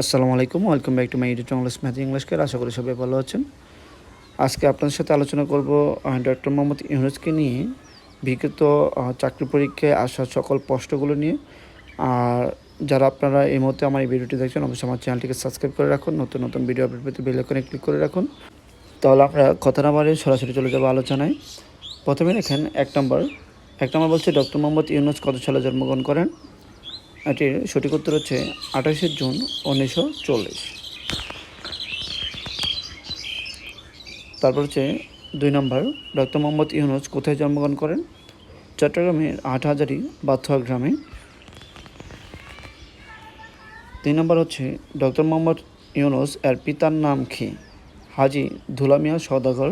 আসসালামু আলাইকুম, welcome back to my YouTube channel math ইংলিশকে আশা করি সবাই ভালো আছেন। আজকে আপনাদের সাথে আলোচনা করব ডক্টর মোহাম্মদ ইউনুসকে নিয়ে। বিগত চাকরি পরীক্ষায় আসা সকল প্রশ্নগুলো নিয়ে। আর যারা আপনারা এই মুহূর্তে আমার এই ভিডিওটি দেখছেন, অবশ্যই আমার চ্যানেলটিকে সাবস্ক্রাইব করে রাখুন। নতুন নতুন ভিডিও আপডেট পেতে বেল আইকনে ক্লিক করে রাখুন। তাহলে আমরা কথা না বাড়িয়ে সরাসরি চলে যাব আলোচনায়। প্রথমে দেখেন, এক নম্বর। এক নম্বর বলছে, ডক্টর মোহাম্মদ ইউনুস কত সালে জন্মগ্রহণ করেন? এটির সঠিক উত্তর হচ্ছে আঠাশে জুন উনিশশো চল্লিশ। তারপর হচ্ছে দুই নম্বর ডক্টর মোহাম্মদ ইউনুস কোথায় জন্মগ্রহণ করেন? চট্টগ্রামের আটহাজারি বাথুয়া গ্রামে। তিন নম্বর হচ্ছে ডক্টর মোহাম্মদ ইউনুস এর পিতার নাম কি? হাজি ধুলামিয়া সওদাগর।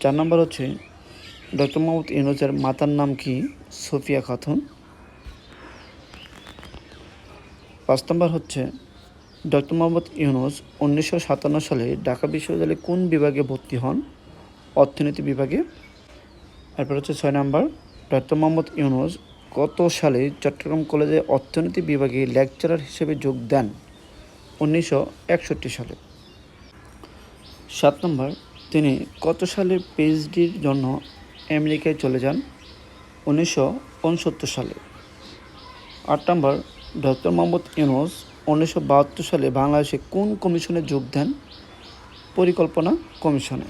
চার নম্বর হচ্ছে ডক্টর মোহাম্মদ ইউনুসের মাতার নাম কি? সোফিয়া খাতুন। পাঁচ নম্বর হচ্ছে, ডক্টর মোহাম্মদ ইউনুস উনিশশো সাতান্ন সালে ঢাকা বিশ্ববিদ্যালয়ে কোন বিভাগে ভর্তি হন? অর্থনীতি বিভাগে। তারপর হচ্ছে ছয় নম্বর, ডক্টর মোহাম্মদ ইউনুস কত সালে চট্টগ্রাম কলেজে অর্থনীতি বিভাগে লেকচারার হিসেবে যোগ দেন? উনিশশো একষট্টি সালে। সাত নম্বর, তিনি কত সালে পিএইচডির জন্য আমেরিকায় চলে যান উনিশশো উনসত্তর সালে। আট নম্বর, ডক্টর মোহাম্মদ ইউনুস উনিশশো বাহাত্তর সালে বাংলাদেশে কোন কমিশনে যোগ দেন? পরিকল্পনা কমিশনে।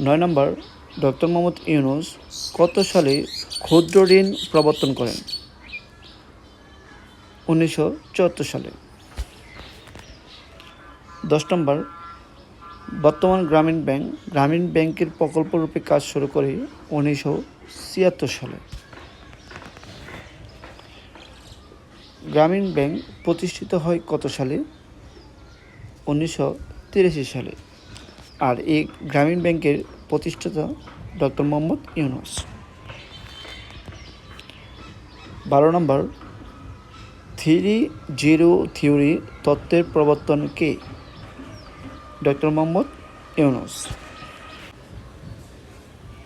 নয় নম্বর, ডক্টর মোহাম্মদ ইউনুস কত সালে ক্ষুদ্র ঋণ প্রবর্তন করেন? উনিশশো চুয়াত্তর সালে। দশ নম্বর বর্তমান গ্রামীণ ব্যাংক, গ্রামীণ ব্যাংকের প্রকল্পরূপে কাজ শুরু করে উনিশশো ছিয়াত্তর সালে। গ্রামীণ ব্যাংক প্রতিষ্ঠিত হয় কত সালে? উনিশশো তিরাশি সালে। আর এই গ্রামীণ ব্যাংকের প্রতিষ্ঠাতা ডক্টর মোহাম্মদ ইউনুস। বারো নম্বর, থ্রি জিরো থিওরি তত্ত্বের প্রবর্তন কে? ডক্টর মোহাম্মদ ইউনুস।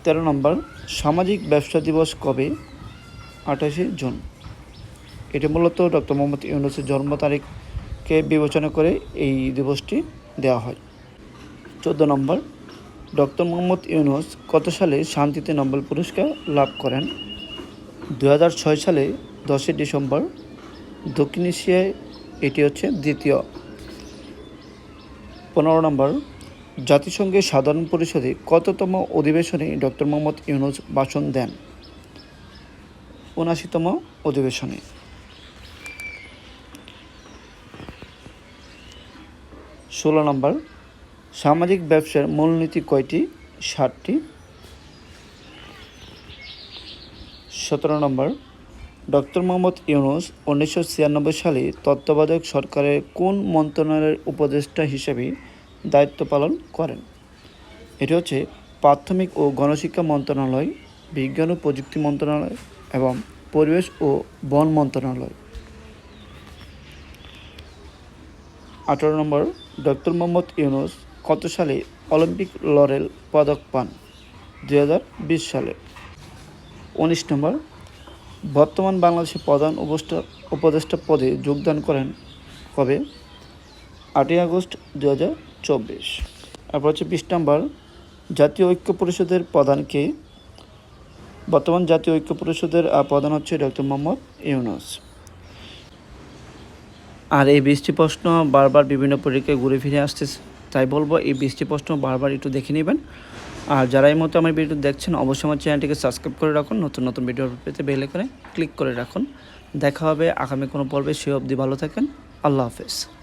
তেরো নম্বর, সামাজিক ব্যবসা দিবস কবে? আঠাশে জুন। এটি মূলত ডক্টর মোহাম্মদ ইউনুসের জন্ম তারিখকে বিবেচনা করে এই দিবসটি দেওয়া হয়। চোদ্দ নম্বর, ডক্টর মোহাম্মদ ইউনুস কত সালে শান্তিতে নোবেল পুরস্কার লাভ করেন? দু সালে দশই ডিসেম্বর, দক্ষিণ এশিয়ায় এটি হচ্ছে দ্বিতীয় পনেরো নম্বর, জাতিসংঘের সাধারণ পরিষদে কততম অধিবেশনে ডক্টর মোহাম্মদ ইউনুস ভাষণ দেন? উনাশিতম অধিবেশনে। ষোলো নম্বর, সামাজিক ব্যবসার মূলনীতি কয়টি? ষাটটি। সতেরো নম্বর ডক্টর মোহাম্মদ ইউনুস উনিশশো ছিয়ানব্বই সালে তত্ত্বাবধায়ক সরকারের কোন মন্ত্রণালয়ের উপদেষ্টা হিসেবে দায়িত্ব পালন করেন? এটি হচ্ছে প্রাথমিক ও গণশিক্ষা মন্ত্রণালয়, বিজ্ঞান ও প্রযুক্তি মন্ত্রণালয় এবং পরিবেশ ও বন মন্ত্রণালয়। আঠারো নম্বর, ডক্টর মোহাম্মদ ইউনুস কত সালে অলিম্পিক লরেল পদক পান? দু হাজার বিশ সালে। উনিশ নম্বর বর্তমান বাংলাদেশের প্রধান উপদেষ্টা উপদেষ্টা পদে যোগদান করেন কবে? আটই আগস্ট দু হাজার চব্বিশ। তারপর হচ্ছে বিশ নম্বর। জাতীয় ঐক্য পরিষদের প্রধানকে বর্তমান জাতীয় ঐক্য পরিষদের প্রধান হচ্ছে ডক্টর মোহাম্মদ ইউনুস। আর এই বৃষ্টি প্রশ্ন বারবার বিভিন্ন পরীক্ষায় ঘুরে ফিরে আসতেছে। তাই বলব, এই বৃষ্টি প্রশ্ন বারবার একটু দেখে নেবেন। আর যারা এই মতো আমার ভিডিও দেখছেন, অবশ্যই আমার চ্যানেলটিকে সাবস্ক্রাইব করে রাখুন। নতুন নতুন ভিডিও পেতে বেলে করে ক্লিক করে রাখুন। দেখা হবে আগামী কোনো পর্বে, সে অবধি ভালো থাকেন। আল্লাহ হাফেজ।